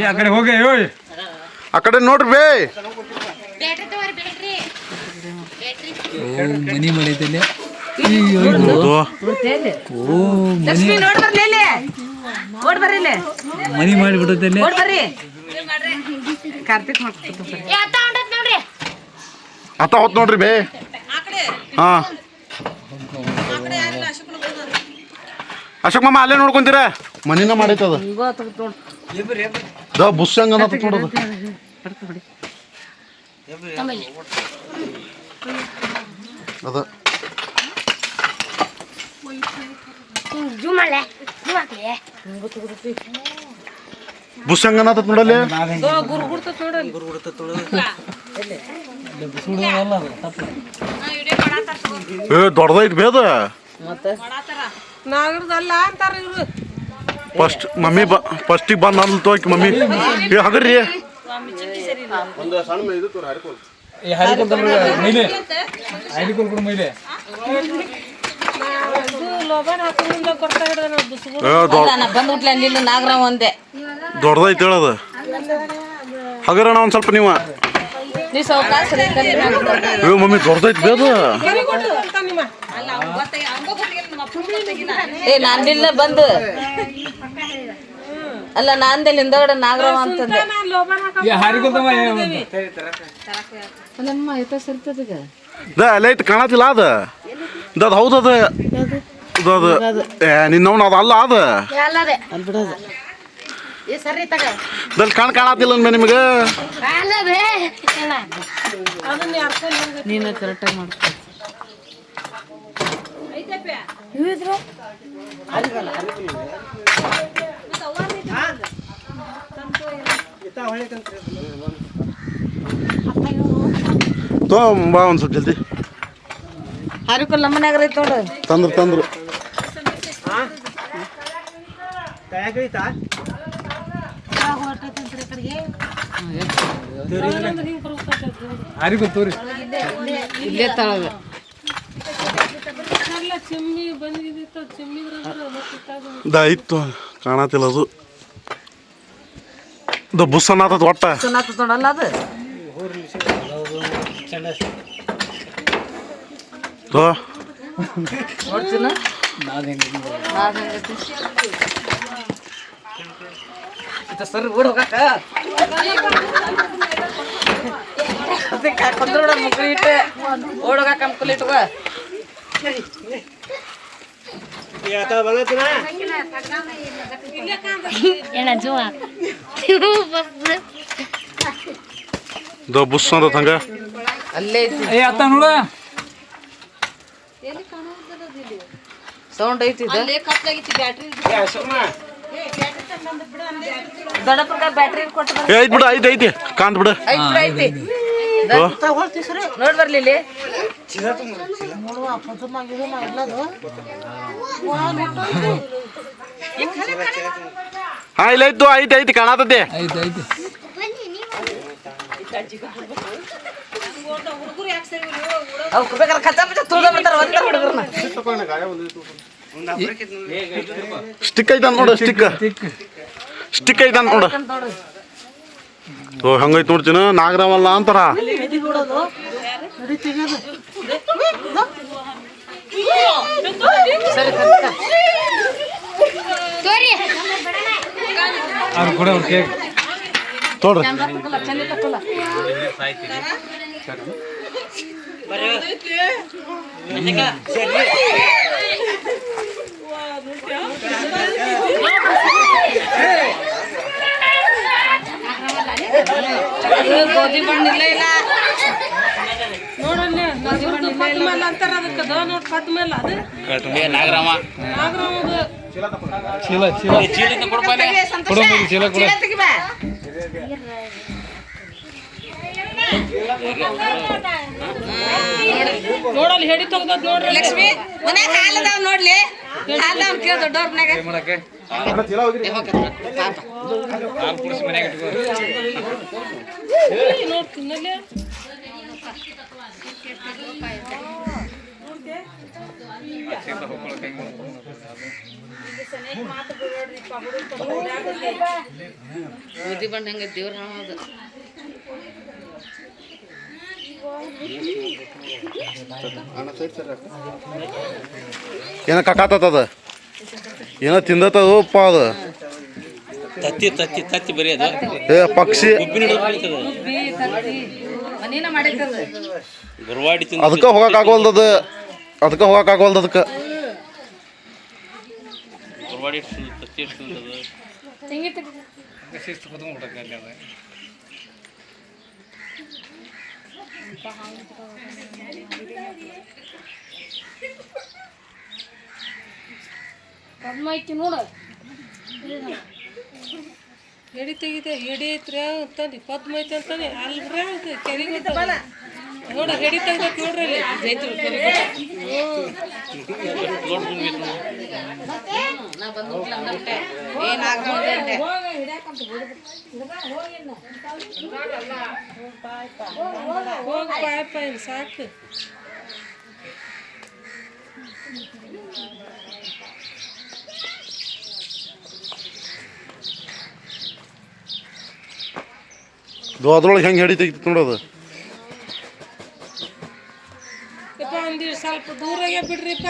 ಏ ಆ ಕಡೆ ಹೋಗಿ ಓಯ್ ಆ ಕಡೆ ನೋಡ್ರಿ ಬೇ. ಮನಿ ಮನೆ. ಓ ಮನಿ ನೋಡ್ ಬರ್ಲಿ ಇಲ್ಲಿ. ಓಡ್ ಬರ್ರಿ ಇಲ್ಲಿ. ಮನಿ ಕಾರ್ತಿಕ್ ಅತ್ತ ಹೊತ್ ನೋಡ್ರಿ ಬೇ. ಹಾ. ಅಶೋಕ್ ಮಾಮ ಅಲ್ಲೇ ನೋಡ್ಕೊಂತೀರ? ಮನಿನ ಮಾಡೈತದ ದ ಬುಸ್ ಹಂಗ ಅನ್ನತ್ತ ನೋಡೋದು? ಅದ. ಜೂಮ್ ಮಾಡ್ಲೆ ಜೂಮ್ ಹಾಕ್ಲಿ. ಬುಸ್ ಹಂಗ ಅನ್ನತ್ತ ನೋಡಲ್ಲ? ಏ ದೊಡ್ಡದೈತಿ ಬೇದ ನಾಗರದಲ್ಲ ಅಂತಾರ ಇವ್ರು. ಫಸ್ಟ್ ಮಮ್ಮಿ ಬ ಫಸ್ಟಿಗೆ ಬಂದು ಅಂದ್ಲು ತೋಕಿ ಮಮ್ಮಿ. ಏ ಹಗರ್ರಿ. ದೊಡ್ಡದೈತಿ ಹೇಳದ. ಹಗರಣ ಒಂದ್ ಸ್ವಲ್ಪ ನೀವು. ಏ ಮಮ್ಮಿ ದೊಡ್ಡದೈತಿ ಬೇದ. ಏ ನಾನಿಲ್ಲ ಬಂದು ಅಲ್ಲ ನಾಂದೆ ಹಿಂದಗಡೆ ನಾಗರಾವ್ ಅಂತಂದೆ. ಏ ಎತ್ತ ಸರ್ತದಗ ದ ಲೈಟ್ ಕಾಣತಿಲ್ಲ ಅದ. ದದ್ ಹೌದದ ಅದ. ಏ ನಿನ್ನವನ್ ಅದ ಅಲ್ಲ ಅದ. ಎಲ್ಲದೆ ಅಲ್ಲಿ ಬಿಡೋದು. ಏ ಸರಿ ತಗ. ದಲ್ಲಿ ಕಾಣ ಕಾಣತಿಲ್ಲ ಅನ್ಬೇ ನಿಮಗೆ. ನೀನು ಕರೆಕ್ಟಾಗಿ ಮಾಡ್ಕೊ. ಇವಿದ್ರು ಬಾ ಒಂದ್ ಸ್ವಲ್ಪ ಜಲ್ದಿ. ಹಾರಿಕೊಲ್ ನಮ್ಮ ಮನ್ಯಾಗ ಐತೆ ನೋಡು. ತಂದ್ರು ತಂದ್ರು. ಹರಿಕೊಲ್ ತೋರಿ. ಇಲ್ಲೇ ತಳಗ. ಇತ್ತು ಕಾಣತಿಲ್ಲ ಅದು. ದ ಬುಸ್ ಅನ್ನತದ ಒಟ್ಟ. ಚೆನ್ನಾಗ್ತದ ನೋಡಲ್ಲ ಅದು. ತೋ ನೋಡ್ತೀನ? ಸರಿ ಓಡ್ ಅದಕ್ಕೆ ಕುಂದ್ರೋಡ ಮುಗ್ಳಿ ಇಟ್ಟು. ಓಡ್ ಹೋಗಕ್ಕ ಅಂಕಲ್ ಇಟ್ಕೋ. ಏನ ಜೂಮ್ ಬಸ್ ದ ಬುಸ್ ಅನ್ನತ ಹಂಗ ಅಲ್ಲೇ ಐತಿ ಏ ಅತ್ತ ನೋಡ ಸೌಂಡ್ ಐತಿ ಇದು ದೊಡ್ಡಪ್ಪಗ ಬ್ಯಾಟ್ರಿ ಕೊಟ್ಟು ಬರ್ರಿ. ಏ ಐತ್ ಬಿಡು ಐತಿ ಐತಿ ಕಾಂತ್ ಬಿಡು ಐತ್ ಬಿಡು, ಐತಿ ತೋ ನೋಡ್ ಬರ್ಲಿ ಇಲ್ಲಿ. ಹಾ ಇಲ್ಲ ಐತು ಐತಿ ಐತಿ ಕಾಣತದೆ ಐತಿ ಐತಿ ಅವ್ಕ್ ಬೇಕಾದ್ರೆ ಕಚ್ಚಾ ಬಿಚ್ಚ ತುಳ್ದ ಬಿಡ್ತಾರ ಒಂದೇ ಹುಡುಗರ್ನ ಸ್ಟಿಕ್ ಐತ ನೋಡು ಸ್ಟಿಕ್. ಸ್ಟಿಕ್ ಐತ ನೋಡು. ನೋಡು. ಓ ಹಂಗೈತ್ ನೋಡ್ತೀನ ನಾಗರಾಮಲ್ಲ ಅಂತಾರ. ಸರಿ ಕರ್ಕ. ತೋರಿ ಅವ್ರು ಕೊಡ ಅವ್ರು ಕೇಕ್ ನೋಡ್ರಿ ಕ್ಯಾಮ್ರಾ ತಗೊಲ್ಲ, ಚಂದ ತಗೊಲ್ಲ. ಇದು ಗೋಧಿ ಬಣ್ಣ ಇಲ್ಲ ಇಲ್ಲ ಚೀಲ ಚೀಲ. ಕೊಡು ಮೈಲಿ ಚೀಲ ಕೊಡು. ಚೀಲ ತೆಗಿ ಬಾ. ಲಕ್ಷ್ಮಿ ಮನೆ ಹಾಲ್ ಅದಾವ ನೋಡ್ಲಿ. ಹಾಲ್ ಅದಾವ ಕೇಳ ದೊಡ್ಡವ್ರ ಮನ್ಯಾಗ. ಮಾಡಕ್ಕೆ? ಏ. ಹಾಲು ಕುಡಿಸಿ ಮನ್ಯಾಗ ಇಟ್ಕೋ. ಆಚೆಯಿಂದ ಹೋಗ್ಕೊಳಕ್ಕೆ ಹೆಂಗ್. ಬೂದಿ ಬಣ್ಣ ಹಂಗೆ. ದೇವ್ರ ಹಾಳದ ಏನೋ ಕಕ್ಕಾತದ ಏನೋ ತಿಂದತ್ತದಪ್ಪ ಅದು ತತ್ತಿ ತತ್ತಿ ತತ್ತಿ ಬರೀ ಅದು. ಏ ಪಕ್ಷಿ. ಅದಕ್ಕೆ ಹೋಗಕ್ ಆಗವಲ್ದದ ಅದಕ್ಕೆ ಹೋಗಕ್ ಆಗವಲ್ದ ಅದಕ್ಕೆ. ಪದ್ಮ ಐತಿ ನೋಡು ಎಡಿ ತೆಗಿದೆ ಎಡಿ ಐತ್ರಿ ಅಂತಾನೆ ಪದ್ಮ ಐತೆ ಅಂತಾನೆ. ಅಲ್ಲಿ ಕೆರೆಗೆ ನೋಡ ರೆಡಿ ತೆಗ್ದೈತಿ ನೋಡ್ರಿ ಅಲ್ಲಿ ಜೈತ್ರು ಸಾಕು. ಅದ್ರೊಳಗೆ ಹೆಂಗೆ ಹಿಡಿತೈತಿ ನೋಡೋದು ಯಪ್ಪ ಒಂದಿವ್ಸ ಸ್ವಲ್ಪ ದೂರಾಗೆ ಬಿಡ್ರಿಪ್ಪ